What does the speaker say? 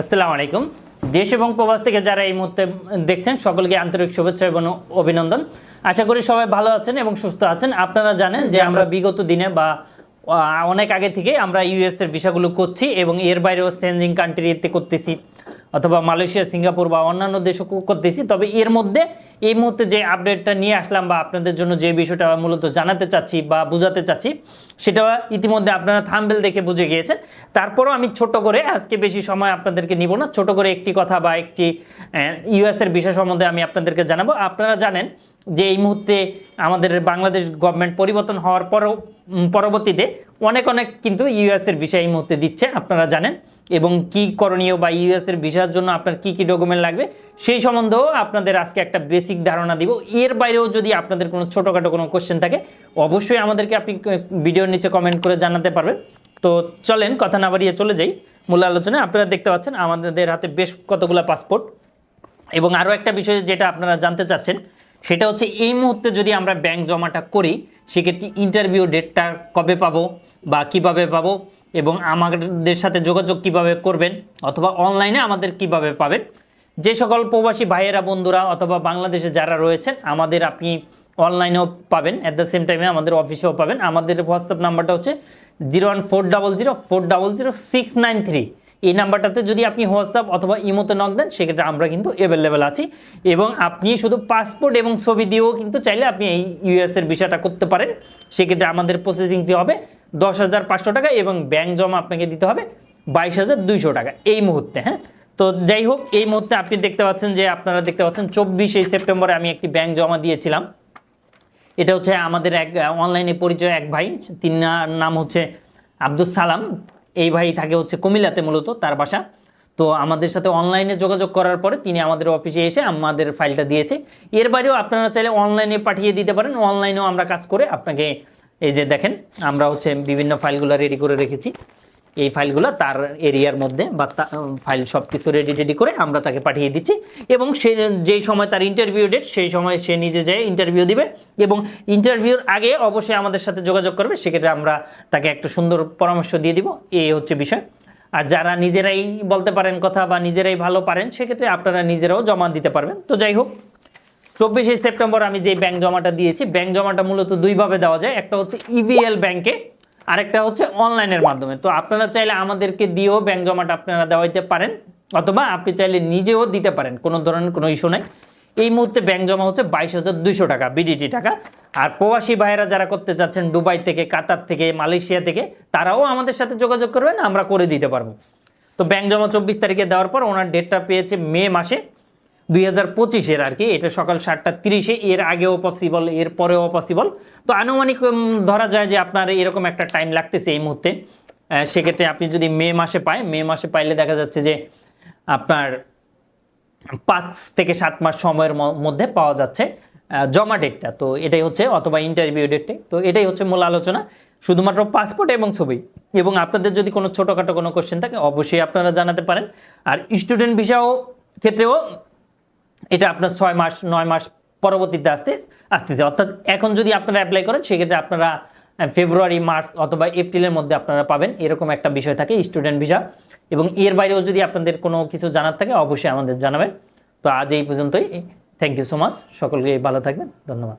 আসসালামু আলাইকুম। দেশ এবং প্রবাস থেকে যারা এই মুহূর্তে দেখছেন সকলকে আন্তরিক শুভেচ্ছা এবং অভিনন্দন। আশা করি সবাই ভালো আছেন এবং সুস্থ আছেন। আপনারা জানেন যে আমরা বিগত দিনে বা অনেক আগে থেকে আমরা ইউএস এর ভিসাগুলো করছি এবং এর বাইরেও চেঞ্জিং কান্ট্রিতে করতেছি অথবা মালয়েশিয়া সিঙ্গাপুর বা অন্যান্য দেশও করতেছি। তবে এর মধ্যে এই মুহূর্তে যে আপডেটটা নিয়ে আসলাম বা আপনাদের জন্য যে বিষয়টা মূলত জানাতে চাচ্ছি বা বোঝাতে চাচ্ছি, সেটা ইতিমধ্যে আপনারা থাম্বেল দেখে বুঝে গিয়েছেন। তারপরও আমি ছোট করে, আজকে বেশি সময় আপনাদেরকে নিব না, ছোট করে একটি কথা বা একটি ইউএস এর বিষয় সম্বন্ধে আমি আপনাদেরকে জানাব। আপনারা জানেন যে এই মুহূর্তে আমাদের বাংলাদেশ গভর্নমেন্ট পরিবর্তন হওয়ার পরও পরবর্তীতে অনেক অনেক কিন্তু ইউএস এর বিষয় এই মুহূর্তে দিচ্ছে, আপনারা জানেন। এবং কি করণীয় বা ইউএস এর ভিসার জন্য আপনার কি কি ডকুমেন্ট লাগবে, সেই সম্বন্ধেও আপনাদের আজকে একটা বেসিক ধারণা দিব। এর বাইরেও যদি আপনাদের কোনো ছোটোখাটো কোনো কোশ্চেন থাকে, অবশ্যই আমাদেরকে আপনি ভিডিওর নিচে কমেন্ট করে জানাতে পারবেন। তো চলেন, কথা না বাড়িয়ে চলে যাই। মূল আলোচনায় আপনারা দেখতে পাচ্ছেন, আমাদের হাতে বেশ কতগুলো পাসপোর্ট এবং আরও একটা বিষয় যেটা আপনারা জানতে চাচ্ছেন, সেটা হচ্ছে এই মুহূর্তে যদি আমরা ব্যাংক জমাটা করি, সেক্ষেত্রে ইন্টারভিউ ডেটটা কবে পাবো বা কীভাবে পাবো? এবং আমাদের সাথে যোগাযোগ কীভাবে করবেন অথবা অনলাইনে আমাদের কীভাবে পাবেন? যে সকল প্রবাসী ভাইয়েরা, বন্ধুরা অথবা বাংলাদেশে যারা রয়েছেন, আমাদের আপনি অনলাইনেও পাবেন অ্যাট দ্য সেম টাইমে আমাদের অফিসেও পাবেন। আমাদের হোয়াটসঅ্যাপ নাম্বারটা হচ্ছে zero one four double zero four double zero six nine three এই নাম্বারটাতে যদি আপনি হোয়াটসঅ্যাপ অথবা ইমোতে নক দেন, সেক্ষেত্রে আমরা কিন্তু অ্যাভেলেবেল আছি। এবং আপনি শুধু পাসপোর্ট এবং ছবি দিয়েও কিন্তু চাইলে আপনি এই ইউএস এর বিষয়টা করতে পারেন। সেক্ষেত্রে আমাদের প্রসেসিং ফি হবে দশ হাজার পাঁচশো টাকা এবং ব্যাংক জমা আপনাকে দিতে হবে বাইশ হাজার দুইশো টাকা এই মুহূর্তে হ্যাঁ? তো যাই হোক, এই মুহূর্তে আপনি দেখতে পাচ্ছেন যে আপনারা দেখতে পাচ্ছেন চব্বিশে সেপ্টেম্বরে আমি একটি ব্যাংক জমা দিয়েছিলাম। এটা হচ্ছে আমাদের এক অনলাইনে পরিচয় এক ভাই, তিন নাম হচ্ছে আব্দুল সালাম। এই ভাই থাকে হচ্ছে কুমিল্লাতে মূলত, তার বাসা। তো আমাদের সাথে অনলাইনে যোগাযোগ করার পরে তিনি আমাদের অফিসে এসে আমাদের ফাইলটা দিয়েছে। এর বাইরেও আপনারা চাইলে অনলাইনে পাঠিয়ে দিতে পারেন। অনলাইনেও আমরা কাজ করে আপনাকে এই যে দেখেন, আমরা হচ্ছে বিভিন্ন ফাইলগুলো রেডি করে রেখেছি। এই ফাইলগুলো তার এরিয়ার মধ্যে বা ফাইল সব কিছু রেডি রেডি করে আমরা তাকে পাঠিয়ে দিচ্ছি। এবং সে, যেই সময় তার ইন্টারভিউ ডেট সেই সময় সে নিজে যায় ইন্টারভিউ দিবে। এবং ইন্টারভিউর আগে অবশ্যই আমাদের সাথে যোগাযোগ করবে। সেক্ষেত্রে আমরা তাকে একটা সুন্দর পরামর্শ দিয়ে দিব। এই হচ্ছে বিষয়। আর যারা নিজেরাই বলতে পারেন কথা বা নিজেরাই ভালো পারেন, সেক্ষেত্রে আপনারা নিজেরাও জমা দিতে পারবেন। তো যাই হোক চব্বিশে সেপ্টেম্বর আমি যে ব্যাংক জমাটা দিয়েছি ব্যাংক জমাটা মূলত দুইভাবে দেওয়া যায়। একটা হচ্ছে ইভিএল ব্যাংকে আরেকটা হচ্ছে অনলাইনের মাধ্যমে। তো আপনারা চাইলে আমাদেরকে দিয়েও ব্যাংক জমাটা আপনারা দেওয়াইতে পারেন, অথবা আপনি চাইলে নিজেও দিতে পারেন, কোনো ধরনের কোনো ইস্যু নাই। এই মুহূর্তে ব্যাংক জমা হচ্ছে বাইশ হাজার দুইশো টাকা বিডিটি টাকা। আর প্রবাসী ভাইয়েরা যারা করতে চাচ্ছেন, দুবাই থেকে, কাতার থেকে, মালয়েশিয়া থেকে, তারাও আমাদের সাথে যোগাযোগ করবেন, আমরা করে দিতে পারব। তো ব্যাংক জমা চব্বিশ তারিখে দেওয়ার পর ওনার ডেটটা পেয়েছে মে মাসে। দুই হাজার পঁচিশের আর কি, এটা সকাল সাতটা তিরিশে, এর আগেও পসিবল এর পরেও পসিবল তো আনুমানিক ধরা যায় যে আপনার এরকম একটা টাইম লাগতেছে এই মুহূর্তে। সেক্ষেত্রে আপনি যদি মে মাসে পায়, মে মাসে পাইলে দেখা যাচ্ছে যে আপনার পাঁচ থেকে সাত মাস সময়ের মধ্যে পাওয়া যাচ্ছে জমা ডেটটা তো এটাই হচ্ছে, অথবা ইন্টারভিউ ডেটটাই তো এটাই হচ্ছে মূল আলোচনা, শুধুমাত্র পাসপোর্ট এবং ছবি। এবং আপনাদের যদি কোনো ছোটোখাটো কোনো কোশ্চেন থাকে, অবশ্যই আপনারা জানাতে পারেন। আর স্টুডেন্ট ভিসাও ক্ষেত্রেও এটা আপনার ছয় মাস, নয় মাস পরবর্তীতে আসতে, আসতেছে। অর্থাৎ এখন যদি আপনারা অ্যাপ্লাই করেন, সেক্ষেত্রে আপনারা ফেব্রুয়ারি মার্চ অথবা এপ্রিলের মধ্যে আপনারা পাবেন। এরকম একটা বিষয় থাকে স্টুডেন্ট ভিসা এবং এর বাইরেও যদি আপনাদের কোনো কিছু জানার থাকে, অবশ্যই আমাদের জানাবেন। তো আজ এই পর্যন্তই। থ্যাংক ইউ সো মাচ সকলকে ভালো থাকবেন। ধন্যবাদ।